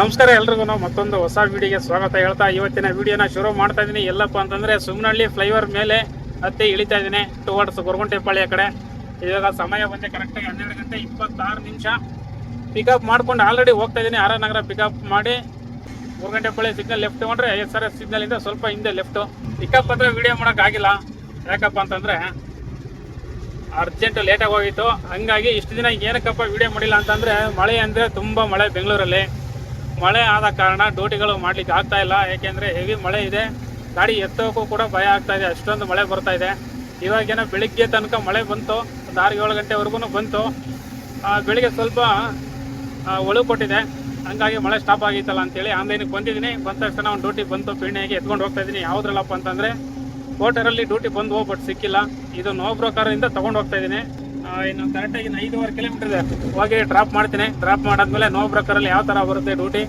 ನಮಸ್ಕಾರ ಎಲ್ರಿಗೂ ಮತ್ತೊಂದು ಹೊಸ ವಿಡಿಯೋಗೆ ಸ್ವಾಗತ ಹೇಳ್ತಾ ಇವತ್ತಿನ ವಿಡಿಯೋನ ಶುರು ಮಾಡ್ತಾ ಇದ್ದೀನಿ ಎಲ್ಲಪ್ಪ ಅಂತಂದರೆ ಸುಮ್ಮನಹಳ್ಳಿ ಫ್ಲೈವರ್ ಮೇಲೆ ಹತ್ತಿ ಇಳಿತಾ ಇದ್ದೀನಿ ಟುವರ್ಡ್ಸ್ ಗೊರಗುಂಟೆಪಾಳ್ಯ ಕಡೆ. ಇವಾಗ ಸಮಯ ಬಂದೆ ಕರೆಕ್ಟಾಗಿ ಹನ್ನೆರಡು ಗಂಟೆ ಇಪ್ಪತ್ತಾರು ನಿಮಿಷ. ಪಿಕಪ್ ಮಾಡ್ಕೊಂಡು ಆಲ್ರೆಡಿ ಹೋಗ್ತಾ ಇದ್ದೀನಿ ಆರ ನಗರ ಪಿಕಪ್ ಮಾಡಿ ಗೊರಗುಂಟೆಪಾಳ್ಯ ಸಿಗ್ನಲ್ ಲೆಫ್ಟ್ ತೊಗೊಂಡ್ರೆ ಎಸ್ ಆರ್ ಎಸ್ ಸಿಗ್ನಲಿಂದ ಸ್ವಲ್ಪ ಹಿಂದೆ ಲೆಫ್ಟು ಪಿಕಪ್ ಹತ್ರ ವಿಡಿಯೋ ಮಾಡೋಕ್ಕಾಗಿಲ್ಲ ಯಾಕಪ್ಪ ಅಂತಂದರೆ ಅರ್ಜೆಂಟ್ ಲೇಟಾಗಿ ಹೋಗಿತ್ತು. ಹಂಗಾಗಿ ಇಷ್ಟು ದಿನ ಏನಕ್ಕಪ್ಪ ವಿಡಿಯೋ ಮಾಡಿಲ್ಲ ಅಂತಂದರೆ ಮಳೆ ಅಂದರೆ ತುಂಬ ಮಳೆ ಬೆಂಗಳೂರಲ್ಲಿ. ಮಳೆ ಆದ ಕಾರಣ ಡ್ಯೂಟಿಗಳು ಮಾಡ್ಲಿಕ್ಕೆ ಆಗ್ತಾ ಇಲ್ಲ. ಯಾಕೆಂದ್ರೆ ಹೆವಿ ಮಳೆ ಇದೆ. ಗಾಡಿ ಎತ್ತೋಕ್ಕೂ ಕೂಡ ಭಯ ಆಗ್ತಾ ಇದೆ. ಅಷ್ಟೊಂದು ಮಳೆ ಬರ್ತಾ ಇದೆ. ಇವಾಗೇನೋ ಬೆಳಿಗ್ಗೆ ತನಕ ಮಳೆ ಬಂತು. ಒಂದು ಆರು ಏಳು ಗಂಟೆವರೆಗೂ ಬಂತು. ಬೆಳಿಗ್ಗೆ ಸ್ವಲ್ಪ ಒಳು ಕೊಟ್ಟಿದೆ. ಹಂಗಾಗಿ ಮಳೆ ಸ್ಟಾಪ್ ಆಗಿತ್ತಲ್ಲ ಅಂತೇಳಿ ಆನ್ಲೈನಿಗೆ ಬಂದಿದ್ದೀನಿ. ಬಂದ ತಕ್ಷಣ ಒಂದು ಡ್ಯೂಟಿ ಬಂತು. ಪೀಣೆಗೆ ಎತ್ಕೊಂಡು ಹೋಗ್ತಾ ಇದ್ದೀನಿ. ಯಾವುದ್ರಲ್ಲಪ್ಪ ಅಂತಂದರೆ ಕೋಟರಲ್ಲಿ ಡ್ಯೂಟಿ ಬಂದು ಬಟ್ ಸಿಕ್ಕಿಲ್ಲ. ಇದು ನೋ ಬ್ರೋಕರಿಂದ ತೊಗೊಂಡು ಹೋಗ್ತಾ ಇದ್ದೀನಿ. ಇನ್ನು ಕರೆಕ್ಟಾಗಿ ಇನ್ನು ಐದೂವರೆ ಕಿಲೋಮೀಟರ್ ಇದೆ. ಹೋಗಿ ಡ್ರಾಪ್ ಮಾಡ್ತೀನಿ. ಡ್ರಾಪ್ ಮಾಡಾದ್ಮೇಲೆ ನೋ ಬ್ರೋಕರಲ್ಲಿ ಯಾವ ಥರ ಬರುತ್ತೆ ಡ್ಯೂಟಿ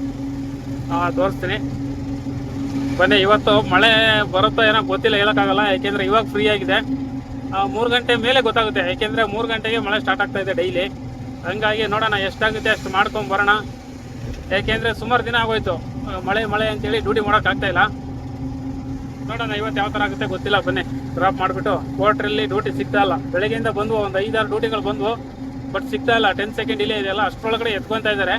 ತೋರಿಸ್ತೀನಿ. ಬನ್ನಿ, ಇವತ್ತು ಮಳೆ ಬರುತ್ತೋ ಏನೋ ಗೊತ್ತಿಲ್ಲ, ಹೇಳೋಕ್ಕಾಗಲ್ಲ. ಯಾಕೆಂದರೆ ಇವಾಗ ಫ್ರೀ ಆಗಿದೆ. ಮೂರು ಗಂಟೆ ಮೇಲೆ ಗೊತ್ತಾಗುತ್ತೆ. ಯಾಕೆಂದರೆ ಮೂರು ಗಂಟೆಗೆ ಮಳೆ ಸ್ಟಾರ್ಟ್ ಆಗ್ತಾ ಇದೆ ಡೈಲಿ ಹಂಗಾಗಿ ನೋಡೋಣ, ಎಷ್ಟಾಗುತ್ತೆ, ಅಷ್ಟು ಮಾಡ್ಕೊಂಡು ಬರೋಣ. ಯಾಕೆಂದರೆ ಸುಮಾರು ದಿನ ಆಗೋಯ್ತು. ಮಳೆ ಮಳೆ ಅಂತೇಳಿ ಡ್ಯೂಟಿ ಮಾಡೋಕ್ಕಾಗ್ತಾಯಿಲ್ಲ ನೋಡೋಣ, ಇವತ್ತು ಯಾವ ಥರ ಆಗುತ್ತೆ ಗೊತ್ತಿಲ್ಲ, ಬನ್ನಿ. ಡ್ರಾಪ್ ಮಾಡಿಬಿಟ್ಟು ಕೋರ್ಟ್ರಲ್ಲಿ ಡ್ಯೂಟಿ ಸಿಗ್ತಾ ಇಲ್ಲ. ಬೆಳಗ್ಗೆಯಿಂದ ಬಂದು ಒಂದು ಐದಾರು ಡ್ಯೂಟಿಗಳು ಬಂದವು ಬಟ್ ಸಿಗ್ತಾ ಇಲ್ಲ. ಟೆನ್ ಸೆಕೆಂಡ್ ಡಿಲೇ ಇದೆಯಲ್ಲ ಅಷ್ಟರೊಳಗಡೆ ಎತ್ಕೊತಾ ಇದ್ದಾರೆ.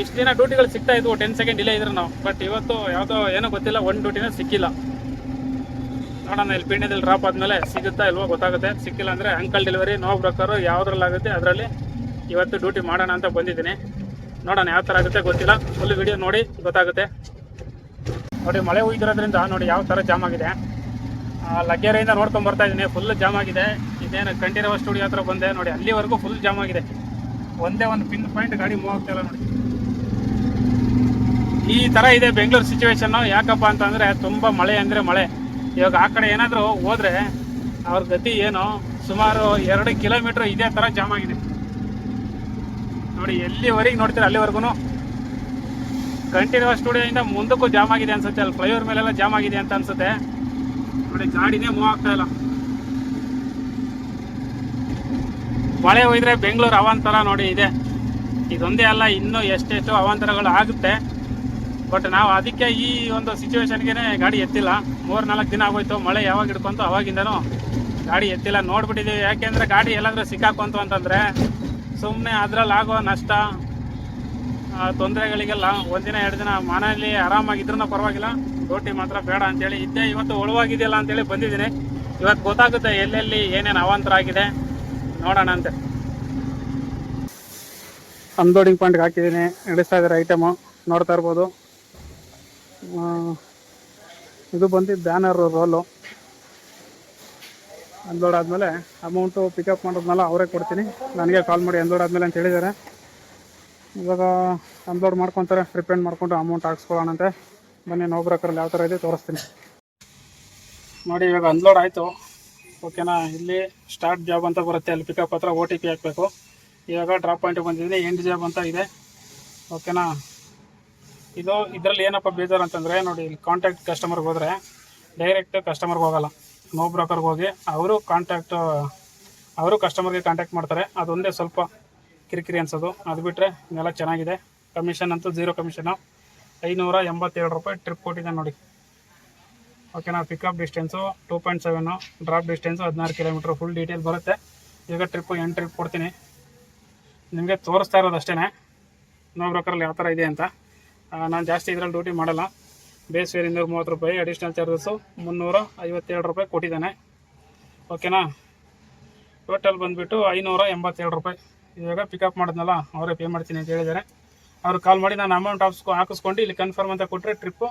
ಇಷ್ಟು ದಿನ ಡ್ಯೂಟಿಗಳು ಸಿಗ್ತಾ ಇದ್ವು ಟೆನ್ ಸೆಕೆಂಡ್ ಡಿಲೇ ಇದ್ರು ನಾವು. ಬಟ್ ಇವತ್ತು ಯಾವುದೋ ಏನೋ ಗೊತ್ತಿಲ್ಲ ಒಂದು ಡ್ಯೂಟಿನೇ ಸಿಕ್ಕಿಲ್ಲ. ನೋಡೋಣ, ಇಲ್ಲಿ ಪಿಣ್ಯದಲ್ಲಿ ಡ್ರಾಪ್ ಆದಮೇಲೆ ಸಿಗುತ್ತಾ ಇಲ್ವೋ ಗೊತ್ತಾಗುತ್ತೆ. ಸಿಕ್ಕಿಲ್ಲ ಅಂದರೆ ಅಂಕಲ್ ಡೆಲಿವರಿ ನೋ ಬ್ರೋಕರು ಯಾವುದ್ರಲ್ಲಾಗುತ್ತೆ ಅದರಲ್ಲಿ ಇವತ್ತು ಡ್ಯೂಟಿ ಮಾಡೋಣ ಅಂತ ಬಂದಿದ್ದೀನಿ. ನೋಡೋಣ ಯಾವ ಥರ ಆಗುತ್ತೆ ಗೊತ್ತಿಲ್ಲ. ಫುಲ್ ವಿಡಿಯೋ ನೋಡಿ ಗೊತ್ತಾಗುತ್ತೆ. ನೋಡಿ, ಮಳೆ ಹೋಗಿರೋದ್ರಿಂದ ನೋಡಿ ಯಾವ ಥರ ಜಾಮ್ ಆಗಿದೆ. ಲಗ್ಗೆರೆಯಿಂದ ನೋಡ್ಕೊಂಡು ಬರ್ತಾ ಇದ್ದೀನಿ. ಫುಲ್ ಜಾಮ್ ಆಗಿದೆ. ಇದೇನು ಕಂಠೀರವ ಸ್ಟುಡಿಯೋ ಹತ್ರ ಬಂದೆ ನೋಡಿ. ಅಲ್ಲಿವರೆಗೂ ಫುಲ್ ಜಾಮ್ ಆಗಿದೆ. ಒಂದೇ ಒಂದು ಪಿನ್ ಪಾಯಿಂಟ್ ಗಾಡಿ ಮೂವ್ ಆಗ್ತಾ ಇಲ್ಲ ನೋಡಿ. ಈ ಥರ ಇದೆ ಬೆಂಗಳೂರು ಸಿಚುವೇಶನ್ನು ಯಾಕಪ್ಪ ಅಂತಂದರೆ ತುಂಬ ಮಳೆ ಅಂದರೆ ಮಳೆ. ಇವಾಗ ಆ ಕಡೆ ಏನಾದರೂ ಹೋದರೆ ಅವ್ರ ಗತಿ ಏನು? ಸುಮಾರು ಎರಡು ಕಿಲೋಮೀಟ್ರ್ ಇದೇ ಥರ ಜಾಮ್ ಆಗಿದೆ. ನೋಡಿ, ಎಲ್ಲಿವರೆಗೆ ನೋಡ್ತೀರ? ಅಲ್ಲಿವರೆಗೂ ಕಂಠೀರವ ಸ್ಟುಡಿಯೋಯಿಂದ ಮುಂದಕ್ಕೂ ಜಾಮ್ ಆಗಿದೆ ಅನ್ಸುತ್ತೆ. ಅಲ್ಲಿ ಫ್ಲೈಓವರ್ ಮೇಲೆಲ್ಲ ಜಾಮ್ ಆಗಿದೆ ಅಂತ ಅನ್ಸುತ್ತೆ. ನೋಡಿ ಗಾಡಿನೇ ಮೂವ್ ಆಗ್ತಾ ಇಲ್ಲ. ಮಳೆ ಹೋಯ್ದ್ರೆ ಬೆಂಗಳೂರು ಅವಾಂತರ ನೋಡಿ ಇದೆ. ಇದೊಂದೇ ಅಲ್ಲ, ಇನ್ನೂ ಎಷ್ಟೆಷ್ಟು ಅವಾಂತರಗಳು ಆಗುತ್ತೆ. ಬಟ್ ನಾವು ಅದಕ್ಕೆ ಈ ಒಂದು ಸಿಚುವೇಶನ್ಗೆ ಗಾಡಿ ಎತ್ತಿಲ್ಲ. ಮೂರು ನಾಲ್ಕು ದಿನ ಆಗೋಯ್ತು, ಮಳೆ ಯಾವಾಗ ಹಿಡ್ಕೊಂತು ಅವಾಗಿಂದನೂ ಗಾಡಿ ಎತ್ತಿಲ್ಲ. ನೋಡ್ಬಿಟ್ಟಿದ್ದೀವಿ ಯಾಕೆಂದ್ರೆ ಗಾಡಿ ಎಲ್ಲಾದರೂ ಸಿಕ್ಕಾಕೊಂತು ಅಂತಂದ್ರೆ ಸುಮ್ಮನೆ ಅದ್ರಲ್ಲಿ ಆಗೋ ನಷ್ಟ ತೊಂದರೆಗಳಿಗೆಲ್ಲ ಒಂದಿನ, ಎರಡು ದಿನ ಮನೆಯಲ್ಲಿ ಆರಾಮಾಗಿದ್ರೂ ಪರವಾಗಿಲ್ಲ. ರೋಟಿ ಮಾತ್ರ ಬೇಡ ಅಂತೇಳಿ. ಇದ್ದೇ ಇವತ್ತು ಒಳವಾಗಿದೆಯಲ್ಲ ಅಂತೇಳಿ ಬಂದಿದ್ದೀನಿ. ಇವತ್ತು ಗೊತ್ತಾಗುತ್ತೆ ಎಲ್ಲೆಲ್ಲಿ ಏನೇನು ಅವಾಂತರ ಆಗಿದೆ. ನೋಡೋಣ ಅಂತೆ. ಅನ್ಲೋಡಿಂಗ್ ಪಾಯಿಂಟ್ಗೆ ಹಾಕಿದ್ದೀನಿ. ನಡೆಸ್ತಾ ಇದ್ದಾರೆ ಐಟಮು ನೋಡ್ತಾ ಇರ್ಬೋದು. ಇದು ಬಂದು ಬ್ಯಾನರ್ ರೋಲು ಅನ್ಲೋಡ್ ಆದಮೇಲೆ ಅಮೌಂಟು ಪಿಕಪ್ ಮಾಡೋದ್ನೆಲ್ಲ ಅವರೇ ಕೊಡ್ತೀನಿ. ನನಗೆ ಕಾಲ್ ಮಾಡಿ ಅನ್ಲೋಡ್ ಆದಮೇಲೆ ಅಂತ ಹೇಳಿದ್ದಾರೆ. ಇವಾಗ ಅನ್ಲೋಡ್ ಮಾಡ್ಕೊತಾರೆ ರಿಪೇಂಡ್ ಮಾಡಿಕೊಂಡು ಅಮೌಂಟ್ ಹಾಕ್ಸ್ಕೊಳ್ಳೋಣಂತೆ ಬನ್ನಿ ನೋ ಬ್ರೋಕರಲ್ಲಿ ಯಾವ ಥರ ಇದೆ ತೋರಿಸ್ತೀನಿ. ನೋಡಿ, ಇವಾಗ ಅನ್ಲೋಡ್ ಆಯಿತು. ಓಕೆನಾ ಇಲ್ಲಿ ಸ್ಟಾರ್ಟ್ ಜಾಬ್ ಅಂತ ಬರುತ್ತೆ. ಅಲ್ಲಿ ಪಿಕಪ್ ಹತ್ರ ಒ ಟಿ ಪಿ ಹಾಕಬೇಕು. ಇವಾಗ ಡ್ರಾಪ್ ಪಾಯಿಂಟಿಗೆ ಬಂದಿದ್ದೀನಿ. ಎಂಡ್ ಜಾಬ್ ಅಂತ ಇದೆ. ಓಕೆನಾ ಇದು, ಇದರಲ್ಲಿ ಏನಪ್ಪ ಬೇಜಾರು ಅಂತಂದರೆ, ನೋಡಿ, ಇಲ್ಲಿ ಕಾಂಟ್ಯಾಕ್ಟ್ ಕಸ್ಟಮರ್ಗೆ ಹೋದರೆ ಡೈರೆಕ್ಟ್ ಕಸ್ಟಮರ್ಗೆ ಹೋಗಲ್ಲ. ನೋ ಬ್ರೋಕರ್ಗೆ ಹೋಗಿ, ಅವರು ಕಾಂಟ್ಯಾಕ್ಟು ಅವರು ಕಸ್ಟಮರ್ಗೆ ಕಾಂಟ್ಯಾಕ್ಟ್ ಮಾಡ್ತಾರೆ. ಅದೊಂದೇ ಸ್ವಲ್ಪ ಕಿರಿಕಿರಿ ಅನ್ಸೋದು. ಅದು ಬಿಟ್ಟರೆ ಇದೆಲ್ಲ ಚೆನ್ನಾಗಿದೆ. ಕಮಿಷನ್ ಅಂತೂ ಝೀರೋ ಕಮಿಷನು ಐನೂರ ಎಂಬತ್ತೇಳು ರೂಪಾಯಿ ಟ್ರಿಪ್ ಕೊಟ್ಟಿದೆ ನೋಡಿ. ಓಕೆನಾ pickup distance two point seven drop distance ಹದಿನಾರು ಕಿಲೋಮೀಟ್ರ್ ಫುಲ್ ಡೀಟೇಲ್ ಬರುತ್ತೆ. ಈಗ ಟ್ರಿಪ್ಪು ಎಂಟು ಟ್ರಿಪ್ ಕೊಡ್ತೀನಿ. ನಿಮಗೆ ತೋರಿಸ್ತಾ ಇರೋದು ಅಷ್ಟೇ ನೋ ಬ್ರೋಕರಲ್ಲಿ ಯಾವ ಥರ ಇದೆ ಅಂತ. ನಾನು ಜಾಸ್ತಿ ಇದರಲ್ಲಿ ಡ್ಯೂಟಿ ಮಾಡಲ್ಲ. ಬೇಸ್ ಫೇರ್ ಇನ್ನೂರ ಮೂವತ್ತು ರೂಪಾಯಿ ಅಡಿಷ್ನಲ್ ಚಾರ್ಜಸ್ಸು ಮುನ್ನೂರ ಐವತ್ತೇಳು ರೂಪಾಯಿ ಕೊಟ್ಟಿದ್ದಾನೆ. ಓಕೆನಾ ಟೋಟಲ್ ಬಂದುಬಿಟ್ಟು ಐನೂರ ಎಂಬತ್ತೇಳು ರೂಪಾಯಿ. ಇವಾಗ ಪಿಕಪ್ ಮಾಡಿದ್ನಲ್ಲ, ಅವರೇ ಪೇ ಮಾಡ್ತೀನಿ ಅಂತ ಹೇಳಿದ್ದಾರೆ. ಅವ್ರು ಕಾಲ್ ಮಾಡಿ ನಾನು ಅಮೌಂಟ್ ಹಾಕ್ಸ್ಕೊ ಹಾಕಿಸ್ಕೊಂಡು ಇಲ್ಲಿ ಕನ್ಫರ್ಮ್ ಅಂತ ಕೊಟ್ಟರೆ ಟ್ರಿಪ್ಪು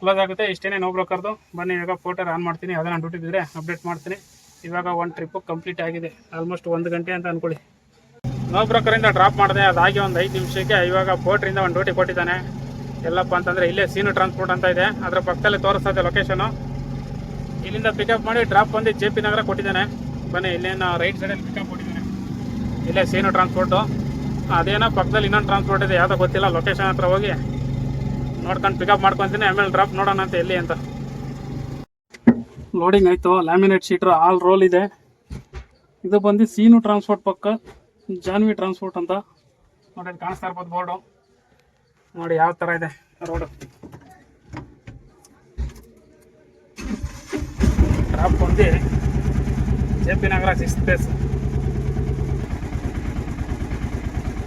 ಕ್ಲೋಸ್ ಆಗುತ್ತೆ. ಇಷ್ಟೇನೇ ನೋ ಬ್ರೋಕರ್ದು ಬನ್ನಿ, ಇವಾಗ ಫೋಟೋ ಆನ್ ಮಾಡ್ತೀನಿ. ಅದನ್ನು ನಾನು ಡ್ಯೂಟಿ ಬಿದ್ದರೆ ಅಪ್ಡೇಟ್ ಮಾಡ್ತೀನಿ. ಇವಾಗ ಒಂದು ಟ್ರಿಪ್ಪು ಕಂಪ್ಲೀಟ್ ಆಗಿದೆ. ಆಲ್ಮೋಸ್ಟ್ ಒಂದು ಗಂಟೆ ಅಂತ ಅಂದ್ಕೊಳ್ಳಿ ನೋ ಬ್ರೋಕರಿಂದ ಡ್ರಾಪ್ ಮಾಡಿದೆ. ಅದಾಗಿ ಒಂದು ಐದು ನಿಮಿಷಕ್ಕೆ ಇವಾಗ ಬೋಟ್ರಿಂದ ಒಂದು ಡ್ಯೂಟಿ ಕೊಟ್ಟಿದ್ದಾನೆ. ಎಲ್ಲಪ್ಪ ಅಂತಂದರೆ ಇಲ್ಲೇ ಸೀನು ಟ್ರಾನ್ಸ್ಪೋರ್ಟ್ ಅಂತ ಇದೆ. ಅದರ ಪಕ್ಕದಲ್ಲಿ ತೋರಿಸ್ತಾ ಇದೆ ಲೊಕೇಶನು ಇಲ್ಲಿಂದ ಪಿಕಪ್ ಮಾಡಿ ಡ್ರಾಪ್ ಬಂದು ಜೆ ಪಿ ನಗರ ಕೊಟ್ಟಿದ್ದಾನೆ. ಬನ್ನಿ, ಇಲ್ಲೇನು ರೈಟ್ ಸೈಡಲ್ಲಿ ಪಿಕಪ್ ಕೊಟ್ಟಿದ್ದಾನೆ. ಇಲ್ಲೇ ಸೀನು ಟ್ರಾನ್ಸ್ಪೋರ್ಟು ಅದೇನೋ ಪಕ್ಕದಲ್ಲಿ ಇನ್ನೊಂದು ಟ್ರಾನ್ಸ್ಪೋರ್ಟ್ ಇದೆ, ಯಾವುದೋ ಗೊತ್ತಿಲ್ಲ ಲೊಕೇಶನ್ ಹತ್ರ ಹೋಗಿ ನೋಡ್ಕೊಂಡು ಪಿಕಪ್ ಮಾಡ್ಕೊತೀನಿ, ಆಮೇಲೆ ಡ್ರಾಪ್ ನೋಡೋಣ ಅಂತ ಎಲ್ಲಿ ಅಂತ. ಲೋಡಿಂಗ್ ಆಯಿತು ಲ್ಯಾಮಿನೇಟ್ ಶೀಟ್ರ್ ಆಲ್ ರೋಲ್ ಇದೆ. ಇದು ಬಂದು ಸೀನು ಟ್ರಾನ್ಸ್ಪೋರ್ಟ್ ಪಕ್ಕ, ಜಾನ್ವಿ ಟ್ರಾನ್ಸ್ಪೋರ್ಟ್ ಅಂತ. ನೋಡಿ ಕಾಣಿಸ್ತಾ ಇರ್ಬೋದು ಬೋರ್ಡು ನೋಡಿ, ಯಾವ ಥರ ಇದೆ ರೋಡು ಡ್ರಾಪ್ ಬಂದು J P Nagar six place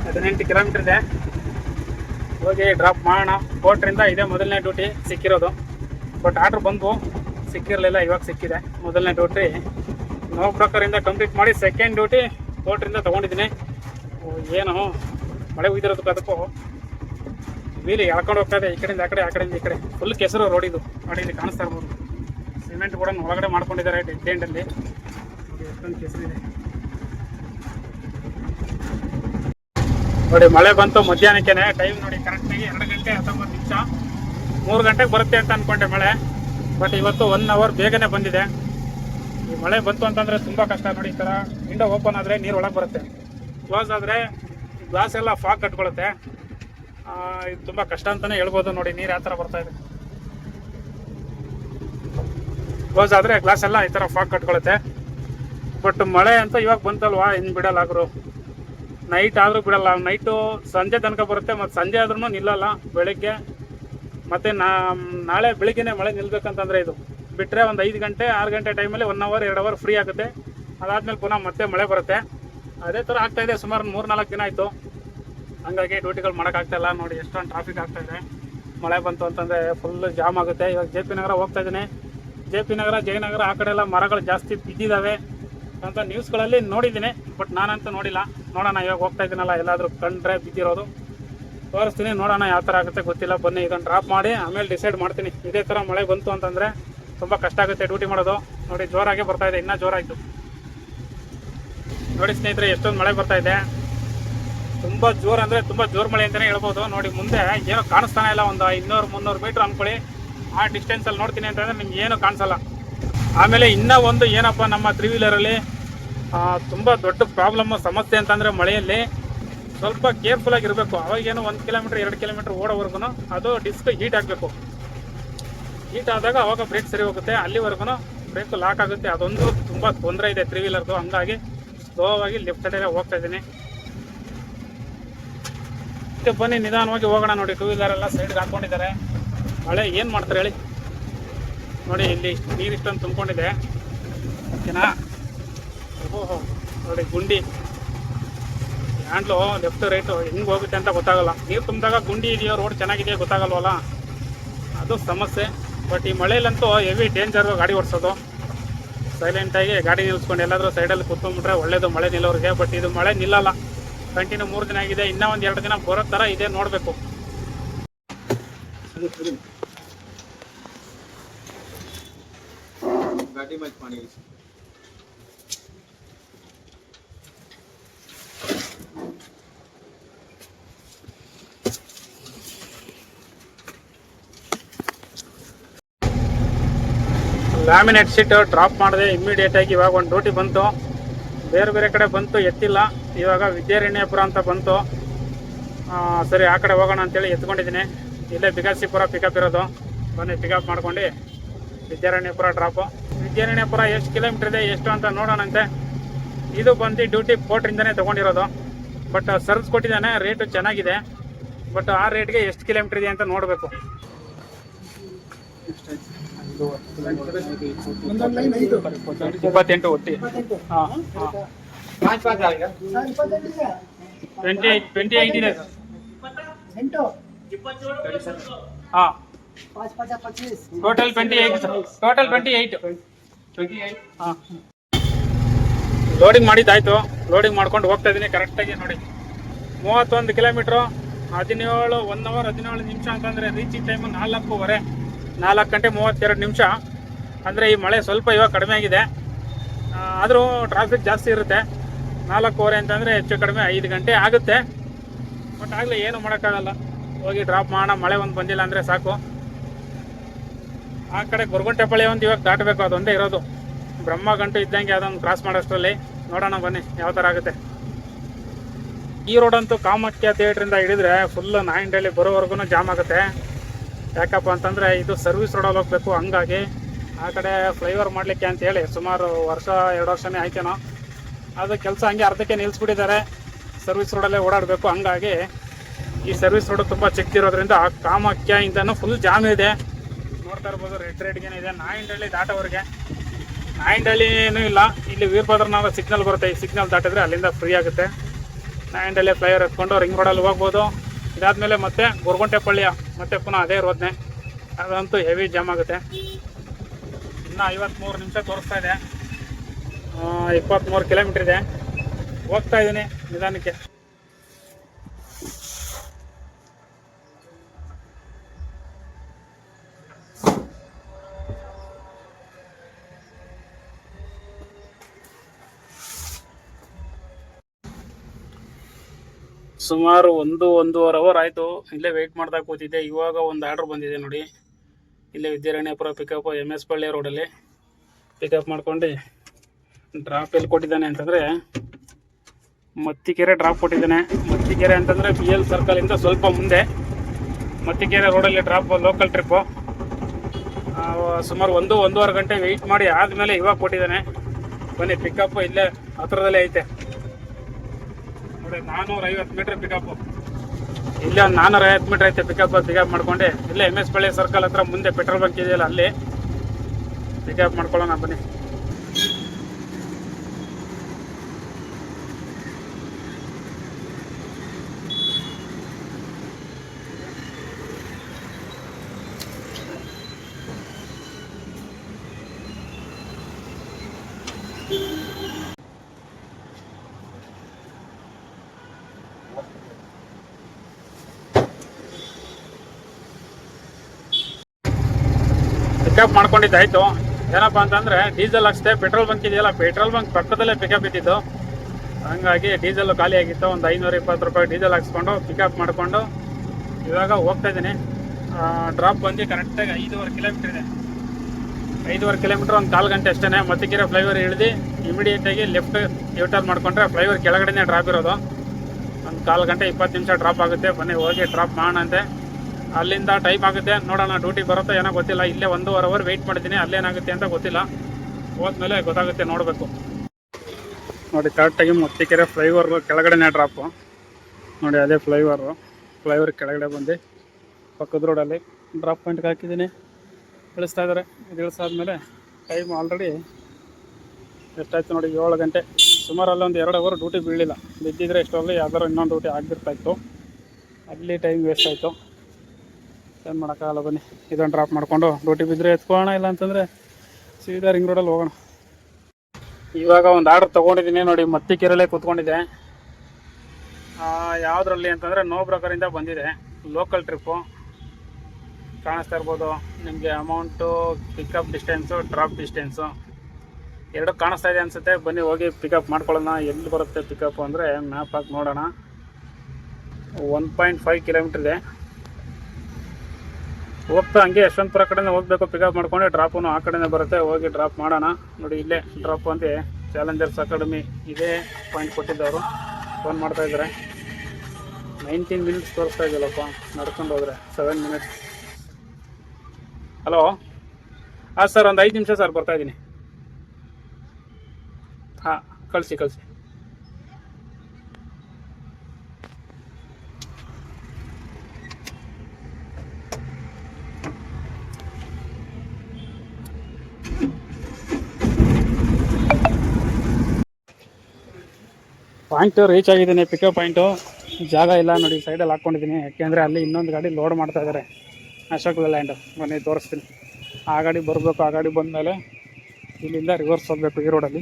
ಹದಿನೆಂಟು ಕಿಲೋಮೀಟರ್ ಇದೆ. ಹೋಗಿ ಡ್ರಾಪ್ ಮಾಡೋಣ. ಕೋಟ್ರಿಂದ ಇದೇ ಮೊದಲನೇ ಡ್ಯೂಟಿ ಸಿಕ್ಕಿರೋದು. ಬಟ್ ಆರ್ಡ್ರ್ ಬಂದು ಸಿಕ್ಕಿರಲಿಲ್ಲ, ಇವಾಗ ಸಿಕ್ಕಿದೆ. ಮೊದಲನೇ ಡ್ಯೂಟಿ ನೋ ಬ್ರೋಕರಿಂದ ಕಂಪ್ಲೀಟ್ ಮಾಡಿ ಸೆಕೆಂಡ್ ಡ್ಯೂಟಿ ಕೋಟ್ರಿಂದ ತೊಗೊಂಡಿದ್ದೀನಿ. ಏನು? ಮಳೆ ಉಯ್ದಿರೋದಕ್ಕೆ ಅದಕ್ಕೂ ವೀಲಿ ಎಳ್ಕೊಂಡು ಹೋಗ್ತಾ ಇದೆ, ಈ ಕಡೆಯಿಂದ ಆ ಕಡೆ, ಆ ಕಡೆಯಿಂದ ಈ ಕಡೆ. ಫುಲ್ ಕೆಸರು ರೋಡಿದು ನೋಡಿ ಇಲ್ಲಿ ಕಾಣಿಸ್ತಾ ಇರ್ಬೋದು. ಸಿಮೆಂಟ್ ಕೂಡ ಒಳಗಡೆ ಮಾಡ್ಕೊಂಡಿದ್ದಾರೆ ಡೆಡ್ ಎಂಡಲ್ಲಿ ಎಷ್ಟೊಂದು ಕೆಸರಿದೆ. ನೋಡಿ, ಮಳೆ ಬಂತು ಮಧ್ಯಾಹ್ನಕ್ಕೆ ಟೈಮ್ ನೋಡಿ ಕರೆಕ್ಟಾಗಿ ಎರಡು ಗಂಟೆ ಹತ್ತೊಂಬತ್ತು ನಿಮಿಷ. ಮೂರು ಗಂಟೆಗೆ ಬರುತ್ತೆ ಅಂತ ಅನ್ಕೊಂಡೆ ಮಳೆ. ಬಟ್ ಇವತ್ತು ಒನ್ ಅವರ್ ಬೇಗನೆ ಬಂದಿದೆ. ಈ ಮಳೆ ಬಂತು ಅಂತಂದ್ರೆ ತುಂಬಾ ಕಷ್ಟ ನೋಡಿ ಈ ಥರ ವಿಂಡೋ ಓಪನ್ ಆದರೆ ನೀರು ಒಳಗೆ ಬರುತ್ತೆ. ಕ್ಲೋಸ್ ಆದ್ರೆ ಗ್ಲಾಸ್ ಎಲ್ಲ ಫಾಗ್ ಕಟ್ಕೊಳ್ಳುತ್ತೆ ಇದು ತುಂಬ ಕಷ್ಟ ಅಂತಲೇ ಹೇಳ್ಬೋದು ನೋಡಿ, ನೀರು ಯಾವ ಬರ್ತಾ ಇದೆ. ಕ್ಲೋಸ್ ಆದರೆ ಗ್ಲಾಸ್ ಎಲ್ಲ ಈ ಥರ ಫಾಗ್ ಕಟ್ಕೊಳ್ಳುತ್ತೆ ಬಟ್ ಮಳೆ ಅಂತ ಇವಾಗ ಬಂತಲ್ವಾ? ಇನ್ನು ಬಿಡಲ್ಲ ಆಗ್ರು. ನೈಟ್ ಆದರೂ ಬಿಡಲ್ಲ. ನೈಟು ಸಂಜೆ ತನಕ ಬರುತ್ತೆ. ಮತ್ತು ಸಂಜೆ ಆದ್ರೂ ನಿಲ್ಲಲ್ಲ ಬೆಳಗ್ಗೆ. ಮತ್ತು ನಾಳೆ ಬೆಳಿಗ್ಗೆನೆ ಮಳೆ ನಿಲ್ಬೇಕಂತಂದರೆ ಇದು. ಬಿಟ್ಟರೆ ಒಂದು ಐದು ಗಂಟೆ, ಆರು ಗಂಟೆ ಟೈಮಲ್ಲಿ ಒನ್ ಅವರ್ ಎರಡು ಅವರ್ ಫ್ರೀ ಆಗುತ್ತೆ. ಅದಾದಮೇಲೆ ಪುನಃ ಮತ್ತೆ ಮಳೆ ಬರುತ್ತೆ. ಅದೇ ಥರ ಆಗ್ತಾ ಇದೆ. ಸುಮಾರು ಮೂರು ನಾಲ್ಕು ದಿನ ಆಯಿತು. ಹಂಗಾಗಿ ಡ್ಯೂಟಿಗಳು ಮಾಡೋಕ್ಕಾಗ್ತಾಯಿಲ್ಲ ನೋಡಿ ಎಷ್ಟೊಂದು ಟ್ರಾಫಿಕ್ ಆಗ್ತಾ ಇದೆ. ಮಳೆ ಬಂತು ಅಂತಂದರೆ ಫುಲ್ ಜಾಮ್ ಆಗುತ್ತೆ. ಇವಾಗ ಜೆ ಪಿ ನಗರ ಹೋಗ್ತಾ ಇದ್ದೀನಿ. ಜೆ ಪಿ ನಗರ ಜಯನಗರ ಆ ಕಡೆ ಎಲ್ಲ ಮರಗಳು ಜಾಸ್ತಿ ಬಿದ್ದಿದ್ದಾವೆ ಅಂತ ನ್ಯೂಸ್ಗಳಲ್ಲಿ ನೋಡಿದ್ದೀನಿ ಬಟ್ ನಾನಂತೂ ನೋಡಿಲ್ಲ. ನೋಡೋಣ, ಇವಾಗ ಹೋಗ್ತಾ ಇದ್ದೀನಲ್ಲ, ಎಲ್ಲಾದರೂ ಕಂಡ್ರೆ ಬಿದ್ದಿರೋದು. ತೋರಿಸ್ತೀನಿ, ನೋಡೋಣ ಯಾವ ಥರ ಆಗುತ್ತೆ, ಗೊತ್ತಿಲ್ಲ. ಬನ್ನಿ, ಇದನ್ನು ಡ್ರಾಪ್ ಮಾಡಿ, ಆಮೇಲೆ ಡಿಸೈಡ್ ಮಾಡ್ತೀನಿ. ಇದೇ ಥರ ಮಳೆ ಬಂತು ಅಂತಂದರೆ ತುಂಬ ಕಷ್ಟ ಆಗುತ್ತೆ ಡ್ಯೂಟಿ ಮಾಡೋದು. ನೋಡಿ, ಜೋರಾಗೆ ಬರ್ತಾ ಇದೆ, ಇನ್ನೂ ಜೋರಾಯಿತು. ನೋಡಿ ಸ್ನೇಹಿತರೆ, ಎಷ್ಟೊಂದು ಮಳೆ ಬರ್ತಾ ಇದೆ. ತುಂಬ ಜೋರು ಅಂದರೆ ತುಂಬ ಜೋರು ಮಳೆ ಅಂತಲೇ ಹೇಳ್ಬೋದು. ನೋಡಿ, ಮುಂದೆ ಏನೋ ಕಾಣಿಸ್ತಾನೆ ಇಲ್ಲ. ಒಂದು ಇನ್ನೂರು ಮುನ್ನೂರು ಮೀಟ್ರ್ ಅಂದ್ಕೊಳ್ಳಿ ಆ ಡಿಸ್ಟೆನ್ಸಲ್ಲಿ ನೋಡ್ತೀನಿ ಅಂತಂದರೆ ನಿಮ್ಗೆ ಏನೂ ಕಾಣಿಸಲ್ಲ. ಆಮೇಲೆ ಇನ್ನೂ ಒಂದು ಏನಪ್ಪ ನಮ್ಮ ತ್ರೀ ವೀಲರಲ್ಲಿ ತುಂಬ ದೊಡ್ಡ ಪ್ರಾಬ್ಲಮ್ ಸಮಸ್ಯೆ ಅಂತಂದರೆ ಮಳೆಯಲ್ಲಿ. ಸ್ವಲ್ಪ ಕೇರ್ಫುಲ್ ಇರಬೇಕು ಅವಾಗೇನು ಒಂದು ಕಿಲೋಮೀಟ್ರ್ ಎರಡು ಕಿಲೋಮೀಟ್ರ್ ಓಡೋವರೆಗೂ ಅದು ಡಿಸ್ಕ್ ಹೀಟ್ ಆಗಬೇಕು ಹೀಟ್ ಆದಾಗ ಅವಾಗ ಬ್ರೇಕ್ ಸರಿ ಹೋಗುತ್ತೆ. ಅಲ್ಲಿವರೆಗೂ ಬ್ರೇಕ್ ಲಾಕ್ ಆಗುತ್ತೆ. ಅದೊಂದು ತುಂಬ ತೊಂದರೆ ಇದೆ ತ್ರೀ ವೀಲರ್ದು ಹಂಗಾಗಿ ಸ್ಲೋ ಆಗಿ ಲೆಫ್ಟ್ ಸೈಡಲ್ಲೇ ಹೋಗ್ತಾ ಇದ್ದೀನಿ. ಬನ್ನಿ, ನಿಧಾನವಾಗಿ ಹೋಗೋಣ ನೋಡಿ. ಟೂ ವೀಲರ್ ಎಲ್ಲ ಸೈಡ್ಗೆ ಹಾಕೊಂಡಿದ್ದಾರೆ. ಮಳೆ ಏನು ಮಾಡ್ತಾರೆ ಹೇಳಿ. ನೋಡಿ, ಇಲ್ಲಿ ನೀರು ಇಷ್ಟೊಂದು ತುಂಬಿಕೊಂಡಿದೆ. ಓಕೆನಾ? ಓಹೋ, ನೋಡಿ, ಗುಂಡಿ. ಹ್ಯಾಂಡ್ಲು ಲೆಫ್ಟ್ ರೈಟು ಹೆಂಗೆ ಹೋಗುತ್ತೆ ಅಂತ ಗೊತ್ತಾಗಲ್ಲ. ನೀರು ತುಂಬಿದಾಗ ಗುಂಡಿ ಇದೆಯೋ, ರೋಡ್ ಚೆನ್ನಾಗಿದೆಯೋ ಗೊತ್ತಾಗಲ್ವಲ್ಲ? ಅದು ಸಮಸ್ಯೆ. ಬಟ್ ಈ ಮಳೆಯಲ್ಲಂತೂ ಹೆವಿ ಡೇಂಜರು ಗಾಡಿ ಓಡಿಸೋದು. ಸೈಲೆಂಟಾಗಿ ಗಾಡಿ ನಿಲ್ಲಿಸ್ಕೊಂಡು ಎಲ್ಲಾದರೂ ಸೈಡಲ್ಲಿ ಕೂತ್ಕೊಂಡ್ಬಿಟ್ರೆ ಒಳ್ಳೇದು ಮಳೆ ನಿಲ್ಲೋರಿಗೆ. ಬಟ್ ಇದು ಮಳೆ ನಿಲ್ಲಲ್ಲ. ಕಂಟಿನ್ಯೂ ಮೂರು ದಿನ ಆಗಿದೆ. ಇನ್ನೂ ಒಂದು ಎರಡು ದಿನ ಬರೋ ಥರ ಇದೆ ನೋಡಬೇಕು. ગાડી માં જ ಲ್ಯಾಮಿನೇಟ್ ಶೀಟ್ ಡ್ರಾಪ್ ಮಾಡಿದೆ ಇಮ್ಮಿಡಿಯೇಟಾಗಿ ಇವಾಗ ಒಂದು ಡ್ಯೂಟಿ ಬಂತು. ಬೇರೆ ಬೇರೆ ಕಡೆ ಬಂತು, ಎತ್ತಿಲ್ಲ. ಇವಾಗ ವಿದ್ಯಾರಣ್ಯಪುರ ಅಂತ ಬಂತು. ಸರಿ, ಆ ಕಡೆ ಹೋಗೋಣ ಅಂತೇಳಿ ಎತ್ಕೊಂಡಿದ್ದೀನಿ. ಇಲ್ಲೇ ಬಿಗಾಸಿಪುರ ಪಿಕಪ್ ಇರೋದು. ಬನ್ನಿ ಪಿಕಪ್ ಮಾಡ್ಕೊಂಡು ವಿದ್ಯಾರಣ್ಯಪುರ ಡ್ರಾಪು ವಿದ್ಯಾರಣ್ಯಪುರ ಎಷ್ಟು ಕಿಲೋಮೀಟರ್ ಇದೆ ಎಷ್ಟು ಅಂತ ನೋಡೋಣಂತೆ. ಇದು ಬಂದು ಡ್ಯೂಟಿ ಪೋರ್ಟ್ರಿಂದನೇ ತೊಗೊಂಡಿರೋದು. ಬಟ್ ಸರ್ವಿಸ್ ಕೊಟ್ಟಿದ್ದಾನೆ ರೇಟು ಚೆನ್ನಾಗಿದೆ. ಬಟ್ ಆ ರೇಟ್ಗೆ ಎಷ್ಟು ಕಿಲೋಮೀಟರ್ ಇದೆ ಅಂತ ನೋಡಬೇಕು. ಇಪ್ಪತ್ತೆಂಟು ಒಟ್ಟಿ ಹಾಂ ಟ್ವೆಂಟಿ ಟ್ವೆಂಟಿ ಏಯ್ಟ್ ಇದೆ ಹಾಂ. Total twenty eight total twenty eight ಹಾಂ ಲೋಡಿಂಗ್ ಮಾಡಿದ್ದಾಯ್ತು ಲೋಡಿಂಗ್ ಮಾಡ್ಕೊಂಡು ಹೋಗ್ತಾ ಇದ್ದೀನಿ ಕರೆಕ್ಟಾಗಿ ನೋಡಿ. ಮೂವತ್ತೊಂದು ಕಿಲೋಮೀಟ್ರು ಹದಿನೇಳು ಒನ್ ಅವರ್ ಹದಿನೇಳು ನಿಮಿಷ ಅಂತಂದರೆ ರೀಚಿಂಗ್ ಟೈಮು ನಾಲ್ಕೂವರೆ. ನಾಲ್ಕು ಗಂಟೆ ಮೂವತ್ತೆರಡು ನಿಮಿಷ. ಅಂದರೆ ಈ ಮಳೆ ಸ್ವಲ್ಪ ಇವಾಗ ಕಡಿಮೆ ಆಗಿದೆ. ಆದರೂ ಟ್ರಾಫಿಕ್ ಜಾಸ್ತಿ ಇರುತ್ತೆ. ನಾಲ್ಕೂವರೆ ಅಂತಂದರೆ ಹೆಚ್ಚು ಕಡಿಮೆ ಐದು ಗಂಟೆ ಆಗುತ್ತೆ. ಬಟ್ ಆಗಲೇ ಏನು ಮಾಡೋಕ್ಕಾಗಲ್ಲ. ಹೋಗಿ ಡ್ರಾಪ್ ಮಾಡೋಣ ಮಳೆ ಒಂದು ಬಂದಿಲ್ಲ ಅಂದರೆ ಸಾಕು. ಆ ಕಡೆ ಗೊರಗುಂಟೆಪಾಳ್ಯ ಒಂದು ಇವಾಗ ದಾಟಬೇಕು, ಅದೊಂದೇ ಇರೋದು. ಬ್ರಹ್ಮ ಗಂಟು ಇದ್ದಂಗೆ ಅದೊಂದು ಕ್ರಾಸ್ ಮಾಡೋಷ್ಟರಲ್ಲಿ ನೋಡೋಣ ಬನ್ನಿ, ಯಾವ ಥರ ಆಗುತ್ತೆ. ಈ ರೋಡ್ ಅಂತೂ ಕಾಮಾಖ್ಯ ಥಿಯೇಟ್ರಿಂದ ಹಿಡಿದ್ರೆ ಫುಲ್ ನಾಯಿಂಡಲ್ಲಿ ಬರೋವರೆಗೂ ಜಾಮ್ ಆಗುತ್ತೆ. ಯಾಕಪ್ಪ ಅಂತಂದರೆ ಇದು ಸರ್ವಿಸ್ ರೋಡಲ್ಲಿ ಹೋಗಬೇಕು, ಹಂಗಾಗಿ ಆ ಕಡೆ ಫ್ಲೈಓವರ್ ಮಾಡಲಿಕ್ಕೆ ಅಂತೇಳಿ ಸುಮಾರು ವರ್ಷ, ಎರಡು ವರ್ಷನೇ ಆಯ್ತೇನೋ. ಅದು ಕೆಲಸ ಹಂಗೆ ಅರ್ಧಕ್ಕೆ ನಿಲ್ಲಿಸ್ಬಿಟ್ಟಿದ್ದಾರೆ ಸರ್ವಿಸ್ ರೋಡಲ್ಲೇ ಓಡಾಡಬೇಕು, ಹಂಗಾಗಿ ಈ ಸರ್ವಿಸ್ ರೋಡ್ ತುಂಬ ಚಿಕ್ಕದಿರೋದ್ರಿಂದ ಕಾಮಾಖ್ಯ ಇಂದನೂ ಫುಲ್ ಜಾಮ್ ಇದೆ. ನೋಡ್ತಾ ಇರ್ಬೋದು. ರೆಡ್ ರೆಡ್ಗೇನೆ ಇದೆ. ನಾಯಿಂಡಳ್ಳಿ ದಾಟೋವರೆಗೆ. ನಾಯಿಂಡಳ್ಳಿನೂ ಇಲ್ಲ. ಇಲ್ಲಿ ವೀರಭದ್ರನಾಥ ಸಿಗ್ನಲ್ ಬರುತ್ತೆ. ಈ ಸಿಗ್ನಲ್ ದಾಟಿದ್ರೆ ಅಲ್ಲಿಂದ ಫ್ರೀ ಆಗುತ್ತೆ. ನಾಯಿಂಡಳ್ಳಿ ಫ್ಲೈವರ್ ಎತ್ಕೊಂಡು ರಿಂಗ್ ರೋಡಲ್ಲಿ ಹೋಗ್ಬೋದು. ಇದಾದಮೇಲೆ ಮತ್ತೆ ಗೊರಗುಂಟೆಪಳ್ಳಿಯ, ಮತ್ತೆ ಪುನಃ ಅದೇ ರೋದ್ನೆ ಅದಂತೂ ಹೆವಿ ಜಾಮ್ ಆಗುತ್ತೆ. ಇನ್ನು ಐವತ್ತ್ಮೂರು ನಿಮಿಷ ತೋರಿಸ್ತಾ ಇದೆ. ಇಪ್ಪತ್ತ್ಮೂರು ಕಿಲೋಮೀಟ್ರ್ ಇದೆ. ಹೋಗ್ತಾ ಇದ್ದೀನಿ ನಿಧಾನಕ್ಕೆ. ಸುಮಾರು ಒಂದು, ಒಂದೂವರೆ ಅವರ್ ಆಯಿತು. ಇಲ್ಲೇ ವೆಯ್ಟ್ ಮಾಡ್ತಾ ಕೂತಿದ್ದೆ. ಇವಾಗ ಒಂದು ಆರ್ಡ್ರ್ ಬಂದಿದೆ ನೋಡಿ. ಇಲ್ಲೇ Vidyaranyapura pickup M S Palli ರೋಡಲ್ಲಿ ಪಿಕಪ್ ಮಾಡ್ಕೊಂಡು ಡ್ರಾಪ್ ಎಲ್ಲಿ ಕೊಟ್ಟಿದ್ದಾನೆ ಅಂತಂದರೆ ಮತ್ತಿಕೆರೆ ಡ್ರಾಪ್ ಕೊಟ್ಟಿದ್ದಾನೆ. ಮತ್ತಿಕೆರೆ ಅಂತಂದರೆ ಬಿ ಎಲ್ ಸರ್ಕಲಿಂದ ಸ್ವಲ್ಪ ಮುಂದೆ. ಮತ್ತಿಕೆರೆ ರೋಡಲ್ಲಿ ಡ್ರಾಪ್ ಲೋಕಲ್ ಟ್ರಿಪ್ಪು ಸುಮಾರು ಒಂದು, ಒಂದೂವರೆ ಗಂಟೆ ವೆಯ್ಟ್ ಮಾಡಿ ಆದಮೇಲೆ ಇವಾಗ ಕೊಟ್ಟಿದ್ದಾನೆ. ಬನ್ನಿ ಪಿಕಪ್ ಇಲ್ಲೇ ಹತ್ರದಲ್ಲೇ ಐತೆ. ನೋಡಿ ನಾನ್ನೂರ ಐವತ್ತು ಮೀಟ್ರ್ ಪಿಕಪ್ ಇಲ್ಲೇ ಒಂದು ನಾನೂರ ಐವತ್ತು ಮೀಟ್ರ್ ಐತೆ ಪಿಕಪ್ ಪಿಕಪ್ ಮಾಡ್ಕೊಂಡು. ಇಲ್ಲೇ ಎಂ ಎಸ್ ಪಳ್ಳಿ ಸರ್ಕಲ್ ಹತ್ರ ಮುಂದೆ ಪೆಟ್ರೋಲ್ ಬಂಕ್ ಇದೆಯಲ್ಲ, ಅಲ್ಲಿ ಪಿಕಪ್ ಮಾಡ್ಕೊಳ್ಳೋಣ ಬನ್ನಿ. ಪಿಕಪ್ ಮಾಡ್ಕೊಂಡಿದ್ದಾಯ್ತು. ಏನಪ್ಪ ಅಂತಂದ್ರೆ ಡೀಸೆಲ್ ಹಾಕ್ಸ್ದೆ ಪೆಟ್ರೋಲ್ ಬಂಕ್ ಇದೆಯಲ್ಲ ಪೆಟ್ರೋಲ್ ಬಂಕ್ ಪಕ್ಕದಲ್ಲೇ ಪಿಕಪ್ ಇದ್ದಿತ್ತು ಹಂಗಾಗಿ ಡೀಸೆಲ್ ಖಾಲಿ ಆಗಿತ್ತು. ಒಂದು ಐನೂರ ಇಪ್ಪತ್ತು ರೂಪಾಯಿ ಡೀಸೆಲ್ ಹಾಕ್ಸ್ಕೊಂಡು ಪಿಕಪ್ ಮಾಡಿಕೊಂಡು ಇವಾಗ ಹೋಗ್ತಾ ಇದ್ದೀನಿ. ಡ್ರಾಪ್ ಬಂದು ಕರೆಕ್ಟಾಗಿ ಐದೂವರೆ ಕಿಲೋಮೀಟ್ರ್ ಇದೆ. ಐದೂವರೆ ಕಿಲೋಮೀಟ್ರ್ ಒಂದು ಕಾಲು ಗಂಟೆ ಅಷ್ಟೇ ಮತ್ತಿಕೆರೆ ಫ್ಲೈವರ್ ಇಳಿದು ಇಮಿಡಿಯೇಟಾಗಿ ಲೆಫ್ಟ್ ಯೂಟರ್ನ್ ಮಾಡ್ಕೊಂಡ್ರೆ ಫ್ಲೈವರ್ ಕೆಳಗಡೆನೇ ಡ್ರಾಪ್ ಇರೋದು. ಒಂದು ಕಾಲು ಗಂಟೆ ಇಪ್ಪತ್ತು ನಿಮಿಷ ಡ್ರಾಪ್ ಆಗುತ್ತೆ. ಬನ್ನಿ, ಹೋಗಿ ಡ್ರಾಪ್ ಮಾಡೋಣಂತೆ. ಅಲ್ಲಿಂದ ಟೈಮ್ ಆಗುತ್ತೆ. ನೋಡೋಣ ಡ್ಯೂಟಿ ಬರುತ್ತೋ ಏನೋ ಗೊತ್ತಿಲ್ಲ. ಇಲ್ಲೇ ಒಂದೂವರೆ ಅವರ್ ವೆಯ್ಟ್ ಮಾಡಿದ್ದೀನಿ ಅಲ್ಲೇನಾಗುತ್ತೆ ಅಂತ ಗೊತ್ತಿಲ್ಲ. ಹೋದ್ಮೇಲೆ ಗೊತ್ತಾಗುತ್ತೆ, ನೋಡಬೇಕು. ನೋಡಿ ಕರೆಕ್ಟಾಗಿ ಮತ್ತಿಕೆರೆ ಫ್ಲೈವರ್ ಕೆಳಗಡೆನೇ ಡ್ರಾಪು ನೋಡಿ, ಅದೇ ಫ್ಲೈಓವರು ಫ್ಲೈವರ್ ಕೆಳಗಡೆ ಬಂದು ಪಕ್ಕದ ರೋಡಲ್ಲಿ ಡ್ರಾಪ್ ಪಾಯಿಂಟ್ಗೆ ಹಾಕಿದ್ದೀನಿ. ಇಳಿಸ್ತಾ ಇದ್ದಾರೆ. ಇದು ಇಳಿಸಾದ್ಮೇಲೆ ಟೈಮ್ ಆಲ್ರೆಡಿ ಎಷ್ಟಾಯ್ತು ನೋಡಿ, ಏಳು ಗಂಟೆ. ಸುಮಾರು ಅಲ್ಲೊಂದು ಎರಡು ಅವರ್ ಡ್ಯೂಟಿ ಬೀಳಿಲ್ಲ ಬಿದ್ದಿದ್ರೆ ಎಷ್ಟೊಲ್ಲಿ ಯಾವ್ದಾರು ಇನ್ನೊಂದು ಡ್ಯೂಟಿ ಆಗಿರ್ತಾಯಿತ್ತು ಅಲ್ಲಿ ಟೈಮ್ ವೇಸ್ಟ್ ಆಯಿತು. ಏನು ಮಾಡೋಕ್ಕಾಗಲ್ಲ ಬನ್ನಿ. ಇದನ್ನು ಡ್ರಾಪ್ ಮಾಡಿಕೊಂಡು ಡ್ಯೂಟಿ ಬಿದ್ದರೆ ಎತ್ಕೊಳ್ಳೋಣ ಇಲ್ಲ ಅಂತಂದರೆ ಸೀದಾ ರಿಂಗ್ ರೋಡಲ್ಲಿ ಹೋಗೋಣ. ಇವಾಗ ಒಂದು ಆರ್ಡರ್ ತೊಗೊಂಡಿದ್ದೀನಿ ನೋಡಿ ಮತ್ತಿಕೆರಲ್ಲೇ ಕೂತ್ಕೊಂಡಿದ್ದೆ. ಯಾವುದ್ರಲ್ಲಿ ಅಂತಂದರೆ ನೋ ಬ್ರೋಕರಿಂದ ಬಂದಿದೆ. ಲೋಕಲ್ ಟ್ರಿಪ್ಪು ಕಾಣಿಸ್ತಾ ಇರ್ಬೋದು. ನಿಮಗೆ amount pickup distance drop distance ಎರಡು ಕಾಣಿಸ್ತಾ ಇದೆ ಅನಿಸುತ್ತೆ. ಬನ್ನಿ, ಹೋಗಿ ಪಿಕಪ್ ಮಾಡ್ಕೊಳ್ಳೋಣ. ಎಲ್ಲಿ ಬರುತ್ತೆ ಪಿಕಪ್ ಅಂದರೆ ಮ್ಯಾಪ್ ಹಾಕಿ ನೋಡೋಣ. ಒನ್ ಪಾಯಿಂಟ್ ಫೈವ್ ಕಿಲೋಮೀಟ್ರ್ ಇದೆ. ಹೋಗ್ತಾ ಹಂಗೆ ಯಶವಂತಪುರ ಕಡೆನೇ ಹೋಗಬೇಕು ಪಿಕಪ್ ಮಾಡ್ಕೊಂಡು ಅನ್ನು ಆ ಕಡೆನೇ ಬರುತ್ತೆ, ಹೋಗಿ ಡ್ರಾಪ್ ಮಾಡೋಣ. ನೋಡಿ ಇಲ್ಲೇ ಡ್ರಾಪ್ ಅಂತೆ ಚಾಲೆಂಜರ್ಸ್ ಅಕಾಡೆಮಿ ಇದೇ ಪಾಯಿಂಟ್ ಕೊಟ್ಟಿದ್ದವರು. ಫೋನ್ ಮಾಡ್ತಾ ಇದ್ದಾರೆ. ನೈನ್ಟೀನ್ ಮಿನಿಟ್ಸ್ ತೋರಿಸ್ತಾ ಇದ್ದಲ್ಲಪ್ಪ ನಡ್ಕೊಂಡು ಹೋದ್ರೆ ಸೆವೆನ್ ಮಿನಿಟ್ಸ್ ಹಲೋ ಹಾಂ ಸರ್ ಒಂದು ಐದು ನಿಮಿಷ ಸರ್ ಬರ್ತಾ ಇದ್ದೀನಿ. ಹಾಂ, ಕಳಿಸಿ ಕಳಿಸಿ. ಪಾಯಿಂಟು ರೀಚ್ ಆಗಿದ್ದೀನಿ ಪಿಕಪ್ ಪಾಯಿಂಟು ಜಾಗ ಇಲ್ಲ ನೋಡಿ ಸೈಡಲ್ಲಿ ಹಾಕ್ಕೊಂಡಿದ್ದೀನಿ. ಯಾಕೆಂದರೆ ಅಲ್ಲಿ ಇನ್ನೊಂದು ಗಾಡಿ ಲೋಡ್ ಮಾಡ್ತಾ ಇದ್ದಾರೆ ಅಶೋಕ್ ಲ್ಯಾಂಡು ಬನ್ನಿ, ತೋರಿಸ್ತೀನಿ. ಆ ಗಾಡಿ ಬರಬೇಕು, ಆ ಗಾಡಿ ಬಂದಮೇಲೆ ಇಲ್ಲಿಂದ ರಿವರ್ಸ್ ಹೋಗಬೇಕು, ಈ ರೋಡಲ್ಲಿ